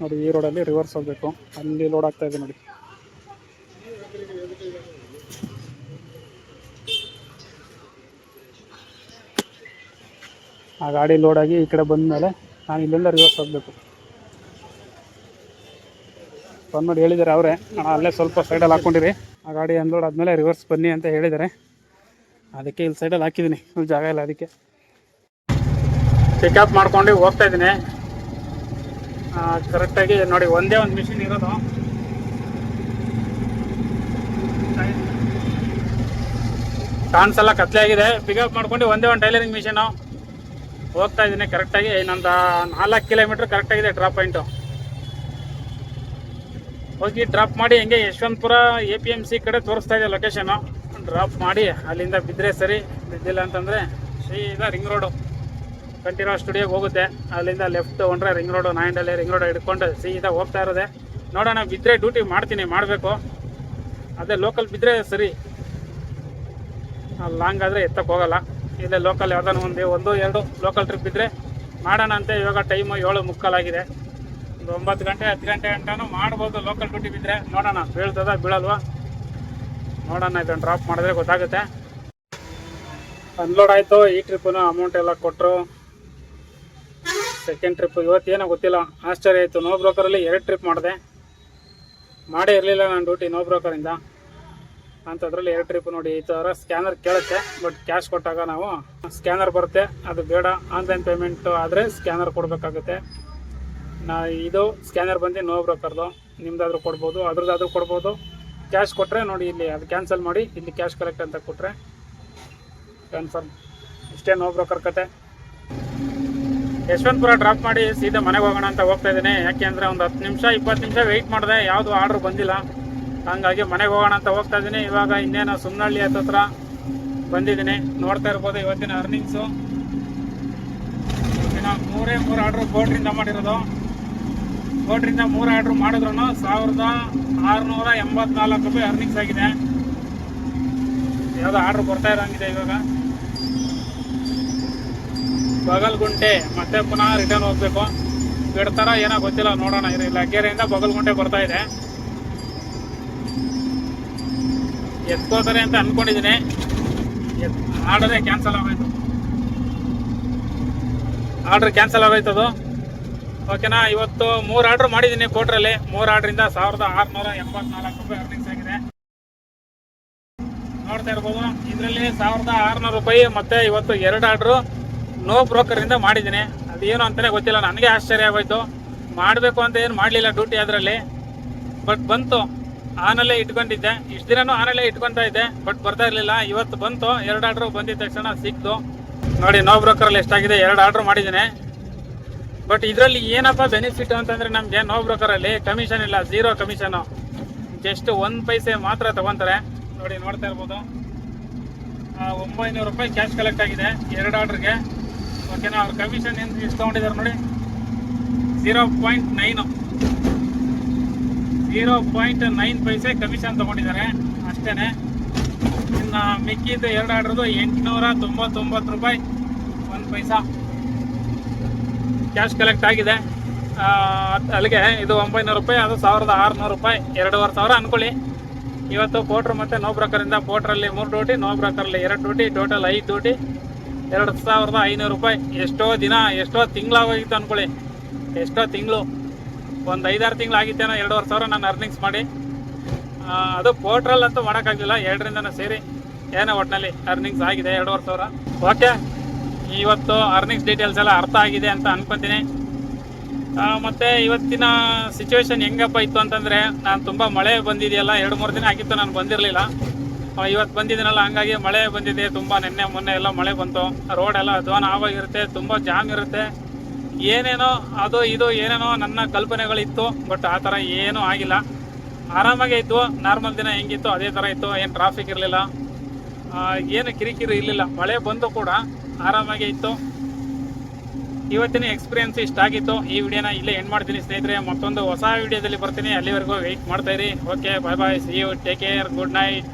ನೋಡಿ, ಈ ರೋಡಲ್ಲಿ ರಿವರ್ಸ್ ಹೋಗಬೇಕು. ಅಲ್ಲಿ ಲೋಡ್ ಆಗ್ತಾ ಇದೆ ನೋಡಿ. ಆ ಗಾಡಿ ಲೋಡಾಗಿ ಈ ಕಡೆ ಬಂದಮೇಲೆ ನಾನು ಇಲ್ಲಿಂದ ರಿವರ್ಸ್ ಹೋಗಬೇಕು. ಫೋನ್ ಮಾಡಿ ಹೇಳಿದ್ದಾರೆ ಅವರೇ. ಅಲ್ಲೇ ಸ್ವಲ್ಪ ಸೈಡಲ್ಲಿ ಹಾಕ್ಕೊಂಡಿರಿ ಆ ಗಾಡಿ ಅನ್ಲೋಡ್ ಆದಮೇಲೆ ರಿವರ್ಸ್ ಬನ್ನಿ ಅಂತ ಹೇಳಿದ್ದಾರೆ. ಅದಕ್ಕೆ ಇಲ್ಲಿ ಸೈಡಲ್ಲಿ ಹಾಕಿದ್ದೀನಿ. ಇಲ್ಲಿ ಜಾಗ ಇಲ್ಲ ಅದಕ್ಕೆ. ಪಿಕಪ್ ಮಾಡ್ಕೊಂಡು ಹೋಗ್ತಾ ಇದ್ದೀನಿ. ಕರೆಕ್ಟಾಗಿ ನೋಡಿ, ಒಂದೇ ಒಂದು ಮಿಷಿನ್ ಇರೋದು. ಕಾಣಿಸಲ್ಲ, ಕತ್ಲೆ ಆಗಿದೆ. ಪಿಕಪ್ ಮಾಡ್ಕೊಂಡು ಒಂದೇ ಒಂದು ಟೈಲರಿಂಗ್ ಮಿಷಿನು ಹೋಗ್ತಾ ಇದ್ದೀನಿ ಕರೆಕ್ಟಾಗಿ ಇನ್ನೊಂದು ನಾಲ್ಕು ಕಿಲೋಮೀಟ್ರ್ ಕರೆಕ್ಟಾಗಿದೆ ಡ್ರಾಪ್ ಪಾಯಿಂಟು ಹೋಗಿ ಡ್ರಾಪ್ ಮಾಡಿ ಹೆಂಗೆ Yeshwanthpur A P M C ಕಡೆ ತೋರಿಸ್ತಾ ಇದೆ ಲೊಕೇಶನು ಡ್ರಾಪ್ ಮಾಡಿ ಅಲ್ಲಿಂದ ಬಿದ್ದರೆ ಸರಿ, ಬಿದ್ದಿಲ್ಲ ಅಂತಂದರೆ ಸೀದಾ ರಿಂಗ್ ರೋಡು ಕಂಟಿನ್ಯೂ ಸ್ಟುಡಿಯೋಗೆ ಹೋಗುತ್ತೆ. ಅಲ್ಲಿಂದ ಲೆಫ್ಟ್ ತೊಗೊಂಡ್ರೆ ರಿಂಗ್ ರೋಡು ನಾಯಿಂಡಲ್ಲಿ ರಿಂಗ್ ರೋಡ್ ಹಿಡ್ಕೊಂಡು ಸೀದಾ ಹೋಗ್ತಾ ಇರೋದೆ. ನೋಡೋಣ ಬಿದ್ದರೆ ಡ್ಯೂಟಿ ಮಾಡ್ತೀನಿ, ಮಾಡಬೇಕು. ಅದೇ ಲೋಕಲ್ ಬಿದ್ದರೆ ಸರಿ. ಲಾಂಗ್ ಆದರೆ ಎತ್ತಕ್ಕೆ ಹೋಗಲ್ಲ. ಇಲ್ಲೇ ಲೋಕಲ್ ಯಾವ್ದಾನ ಒಂದು ಒಂದು, ಎರಡು ಲೋಕಲ್ ಟ್ರಿಪ್ ಇದ್ದರೆ ಮಾಡೋಣ ಅಂತ ಇವಾಗ ಟೈಮು ಏಳು ಮುಕ್ಕಾಲಾಗಿದೆ ಒಂದು ಒಂಬತ್ತು ಗಂಟೆ, ಹತ್ತು ಗಂಟೆ ಗಂಟನೂ ಮಾಡ್ಬೋದು ಲೋಕಲ್ ಡ್ಯೂಟಿ ಬಿದ್ದರೆ ನೋಡೋಣ, ಬೀಳ್ತದ, ಬೀಳಲ್ವಾ? ನೋಡೋಣ, ಇದನ್ನು ಡ್ರಾಪ್ ಮಾಡಿದ್ರೆ ಗೊತ್ತಾಗುತ್ತೆ. ಅನ್ಲೋಡ್ ಆಯಿತು, ಈ ಟ್ರಿಪ್ಪು ಅಮೌಂಟ್ ಎಲ್ಲ ಕೊಟ್ಟರು ಸೆಕೆಂಡ್ ಟ್ರಿಪ್ ಇವತ್ತೇನೋ ಗೊತ್ತಿಲ್ಲ, ಆಶ್ಚರ್ಯ ಆಯಿತು. ನೋ ಬ್ರೋಕರಲ್ಲಿ ಎರಡು ಟ್ರಿಪ್ ಮಾಡಿದೆ. ಮಾಡೇ ಇರಲಿಲ್ಲ ನಾನು ಡ್ಯೂಟಿ ನೋ ಬ್ರೋಕರಿಂದ ಅಂಥದ್ರಲ್ಲಿ ಎರಡು ಟ್ರಿಪ್ ನೋಡಿ, ಈ ಥರ ಸ್ಕ್ಯಾನರ್ ಕೇಳುತ್ತೆ ಬಟ್ ಕ್ಯಾಶ್ ಕೊಟ್ಟಾಗ ನಾವು ಸ್ಕ್ಯಾನರ್ ಬರುತ್ತೆ, ಅದು ಬೇಡ. ಆನ್ಲೈನ್ ಪೇಮೆಂಟ್ ಆದರೆ ಸ್ಕ್ಯಾನರ್ ಕೊಡಬೇಕಾಗುತ್ತೆ. ನಾ ಇದು ಸ್ಕ್ಯಾನರ್ ಬಂದು ನೋ ಬ್ರೋಕರ್ದು ನಿಮ್ಮದಾದ್ರೂ ಕೊಡ್ಬೋದು, ಅದ್ರದ್ದಾದ್ರೂ ಕೊಡ್ಬೋದು. ಕ್ಯಾಶ್ ಕೊಟ್ಟರೆ ನೋಡಿ ಇಲ್ಲಿ ಅದು ಕ್ಯಾನ್ಸಲ್ ಮಾಡಿ, ಇಲ್ಲಿ ಕ್ಯಾಶ್ ಕಲೆಕ್ಟ್ ಅಂತ ಕೊಟ್ಟರೆ ಕನ್ಫರ್ಮ್ ಇಷ್ಟೇ ನೋ ಬ್ರೋಕರ್ ಕತೆ. ಯಶವಂತಪುರ ಡ್ರಾಪ್ ಮಾಡಿ ಸೀದಾ ಮನೆಗೆ ಹೋಗೋಣ ಅಂತ ಹೋಗ್ತಾ ಇದ್ದೀನಿ. ಯಾಕೆ ಅಂದರೆ ಒಂದು ಹತ್ತು ನಿಮಿಷ, ಇಪ್ಪತ್ತು ನಿಮಿಷ ವೆಯ್ಟ್ ಮಾಡಿದೆ, ಯಾವುದು ಆರ್ಡ್ರ್ ಬಂದಿಲ್ಲ. ಹಂಗಾಗಿ ಮನೆಗೆ ಹೋಗೋಣ ಅಂತ ಹೋಗ್ತಾ ಇದ್ದೀನಿ. ಇವಾಗ ಇನ್ನೇನು ಸುಮ್ಮನಹಳ್ಳಿ ಹತ್ತತ್ರ ಬಂದಿದ್ದೀನಿ. ನೋಡ್ತಾ ಇರ್ಬೋದು ಇವತ್ತಿನ ಅರ್ನಿಂಗ್ಸು ಇವತ್ತಿನ ಮೂರೇ ಮೂರು ಆರ್ಡ್ರು ಬೋಟ್ರಿಂದ ಮಾಡಿರೋದು. ಬೋಟ್ರಿಂದ ಮೂರು ಆರ್ಡ್ರ್ ಮಾಡಿದ್ರು ಸಾವಿರದ ಆರುನೂರ ಎಂಬತ್ನಾಲ್ಕು ರೂಪಾಯಿ ಅರ್ನಿಂಗ್ಸ್ ಆಗಿದೆ. ಯಾವುದೋ ಆರ್ಡ್ರ್ ಬರ್ತಾ ಇರೋಂಗಿದೆ ಇವಾಗ. ಬಗಲ್ಗುಂಟೆ, ಮತ್ತೆ ಪುನಃ ರಿಟರ್ನ್ ಹೋಗ್ಬೇಕು. ಬಿಡ್ತಾರ ಏನೋ ಗೊತ್ತಿಲ್ಲ, ನೋಡೋಣ. ಇರಿ ಲಗ್ಗೆರೆಯಿಂದ ಬಗಲ್ಗುಂಟೆ ಬರ್ತಾ ಇದೆ. ಎತ್ಕೋತಾರೆ ಅಂತ ಅನ್ಕೊಂಡಿದ್ದೀನಿ. ಆರ್ಡರ್ ಕ್ಯಾನ್ಸಲ್ ಆಗೋಯ್ತು. ಆರ್ಡ್ರ್ ಕ್ಯಾನ್ಸಲ್ ಆಗೋಯ್ತದು. ಓಕೆನಾ? ಇವತ್ತು ಮೂರು ಆರ್ಡ್ರ್ ಮಾಡಿದ್ದೀನಿ ಕೋಟ್ರಲ್ಲಿ ಮೂರು ಆರ್ಡ್ರಿಂದ ಸಾವಿರದ ಆರುನೂರ ಎಪ್ಪತ್ನಾಲ್ಕು ರೂಪಾಯಿ ಅರ್ನಿಂಗ್ಸ್ ಆಗಿದೆ. ನೋಡ್ತಾ ಇರ್ಬೋದು, ಇದರಲ್ಲಿ ಸಾವಿರದ ಆರುನೂರು ರೂಪಾಯಿ ಮತ್ತೆ ಇವತ್ತು ಎರಡು ಆರ್ಡ್ರು ನೋ ಬ್ರೋಕರಿಂದ ಮಾಡಿದ್ದೀನಿ ಅದೇನು ಅಂತಲೇ ಗೊತ್ತಿಲ್ಲ, ನನಗೆ ಆಶ್ಚರ್ಯ ಆಗೋಯ್ತು. ಮಾಡಬೇಕು ಅಂತ ಏನು ಮಾಡಲಿಲ್ಲ ಡ್ಯೂಟಿ ಅದರಲ್ಲಿ. ಬಟ್ ಬಂತು, ಆನಲ್ಲೇ ಇಟ್ಕೊಂಡಿದ್ದೆ. ಇಷ್ಟು ದಿನನೂ ಆನಲ್ಲೇ ಇಟ್ಕೊತಾ ಇದ್ದೆ ಬಟ್ ಬರ್ತಾ ಇರಲಿಲ್ಲ. ಇವತ್ತು ಬಂತು, ಎರಡು ಆರ್ಡ್ರು ಬಂದಿದ್ದ ತಕ್ಷಣ ಸಿಕ್ತು. ನೋಡಿ ನೋ ಬ್ರೋಕರಲ್ಲಿ ಎಷ್ಟಾಗಿದೆ, ಎರಡು ಆರ್ಡ್ರ್ ಮಾಡಿದ್ದೀನಿ ಬಟ್ ಇದರಲ್ಲಿ ಏನಪ್ಪ ಬೆನಿಫಿಟ್ ಅಂತಂದ್ರೆ ನಮಗೆ ನೋ ಬ್ರೋಕರಲ್ಲಿ ಕಮಿಷನ್ ಇಲ್ಲ ಝೀರೋ ಕಮಿಷನು ಜಸ್ಟ್ ಒಂದು ಪೈಸೆ ಮಾತ್ರ ತಗೊಂತಾರೆ. ನೋಡಿ ನೋಡ್ತಾ ಇರ್ಬೋದು. ಒಂಬೈನೂರು ರೂಪಾಯಿ ಕ್ಯಾಶ್ ಕಲೆಕ್ಟ್ ಆಗಿದೆ ಎರಡು ಆರ್ಡ್ರಿಗೆ ಓಕೆನಾ ಅವ್ರ ಕಮಿಷನ್ ಏನು ಎಷ್ಟು ತೊಗೊಂಡಿದ್ದಾರೆ ನೋಡಿ. Zero point nine zero point nine ಪೈಸೆ ಕಮಿಷನ್ ತೊಗೊಂಡಿದ್ದಾರೆ. ಅಷ್ಟೇ ಇನ್ನು ಮಿಕ್ಕಿದ್ದು ಎರಡು ಆರ್ಡ್ರದು ಎಂಟುನೂರ ತೊಂಬತ್ತೊಂಬತ್ತು ರೂಪಾಯಿ ಒಂದು ಪೈಸಾ. ಕ್ಯಾಶ್ ಕಲೆಕ್ಟ್ ಆಗಿದೆ. ಅಲ್ಲಿಗೆ ಇದು ಒಂಬೈನೂರು ರೂಪಾಯಿ, ಅದು ಸಾವಿರದ ಆರುನೂರು ರೂಪಾಯಿ, ಎರಡೂವರೆ ಸಾವಿರ ಅನ್ಕೊಳ್ಳಿ. ಇವತ್ತು ಪೋಟ್ರ್ ಮತ್ತು ನೋ ಬ್ರೋಕರಿಂದ ಪೋಟ್ರಲ್ಲಿ ಮೂರು ಡ್ಯೂಟಿ ನೋ ಬ್ರೋಕರಲ್ಲಿ ಎರಡು ಡ್ಯೂಟಿ ಟೋಟಲ್ ಐದು ಡ್ಯೂಟಿ ಎರಡು ಸಾವಿರದ ಐನೂರು ರೂಪಾಯಿ. ಎಷ್ಟೋ ದಿನ, ಎಷ್ಟೋ ತಿಂಗಳಾಗೋಗಿತ್ತು ಅಂದ್ಕೊಳ್ಳಿ ಎಷ್ಟೋ ತಿಂಗಳು. ಒಂದು ಐದಾರು ತಿಂಗಳು ಆಗಿತ್ತೇನೋ, ಎರಡೂವರೆ ಸಾವಿರ ನಾನು ಅರ್ನಿಂಗ್ಸ್ ಮಾಡಿ. ಅದು ಪೋಟ್ರಲ್ ಅಂತೂ ಮಾಡೋಕ್ಕಾಗಲಿಲ್ಲ, ಎರಡರಿಂದನೂ ಸೇರಿ. ಏನೋ ಒಟ್ಟಿನಲ್ಲಿ ಅರ್ನಿಂಗ್ಸ್ ಆಗಿದೆ, ಎರಡೂವರೆ ಸಾವಿರ. ಓಕೆ ಇವತ್ತು ಅರ್ನಿಂಗ್ಸ್ ಡೀಟೇಲ್ಸ್ ಎಲ್ಲ ಅರ್ಥ ಆಗಿದೆ ಅಂತ ಅನ್ಕೊತೀನಿ. ಮತ್ತು ಇವತ್ತಿನ ಸಿಚುವೇಶನ್ ಹೆಂಗಪ್ಪ ಇತ್ತು ಅಂತಂದರೆ, ನಾನು ತುಂಬ ಮಳೆ ಬಂದಿದೆಯಲ್ಲ, ಎರಡು, ಮೂರು ದಿನ ಆಗಿತ್ತು ನಾನು ಬಂದಿರಲಿಲ್ಲ. ಇವತ್ತು ಬಂದಿದ್ದೀನಲ್ಲ, ಹಂಗಾಗಿ ಮಳೆ ಬಂದಿದೆ, ತುಂಬ ನಿನ್ನೆ, ಮೊನ್ನೆ ಎಲ್ಲ ಮಳೆ ಬಂತು. ರೋಡ್ ಎಲ್ಲ ಅಧ್ವಾನ ಆವಾಗಿರುತ್ತೆ, ತುಂಬ ಜಾಮ್ ಇರುತ್ತೆ. ಏನೇನೋ ಅದು, ಇದು, ಏನೇನೋ ನನ್ನ ಕಲ್ಪನೆಗಳಿತ್ತು ಬಟ್ ಆ ಥರ ಏನೂ ಆಗಿಲ್ಲ. ಆರಾಮಾಗೇ ಇತ್ತು ನಾರ್ಮಲ್ ದಿನ ಹೆಂಗಿತ್ತು, ಅದೇ ಥರ ಇತ್ತು, ಏನು ಟ್ರಾಫಿಕ್ ಇರಲಿಲ್ಲ. ಏನು ಕಿರಿಕಿರಿ ಇರಲಿಲ್ಲ. ಮಳೆ ಬಂದು ಕೂಡ ಆರಾಮಾಗೇ ಇತ್ತು. ಇವತ್ತಿನ ಎಕ್ಸ್ಪೀರಿಯನ್ಸ್ ಇಷ್ಟ ಆಗಿತ್ತು. ಈ ವಿಡಿಯೋನ ಇಲ್ಲೇ ಎಂಡ್ ಮಾಡ್ತೀನಿ ಸ್ನೇಹಿತರೆ. ಮತ್ತೊಂದು ಹೊಸ ವಿಡಿಯೋದಲ್ಲಿ ಬರ್ತೀನಿ. ಅಲ್ಲಿವರೆಗೂ ವೆಯ್ಟ್ ಮಾಡ್ತಾ ಇರಿ. Okay bye bye see you take care good night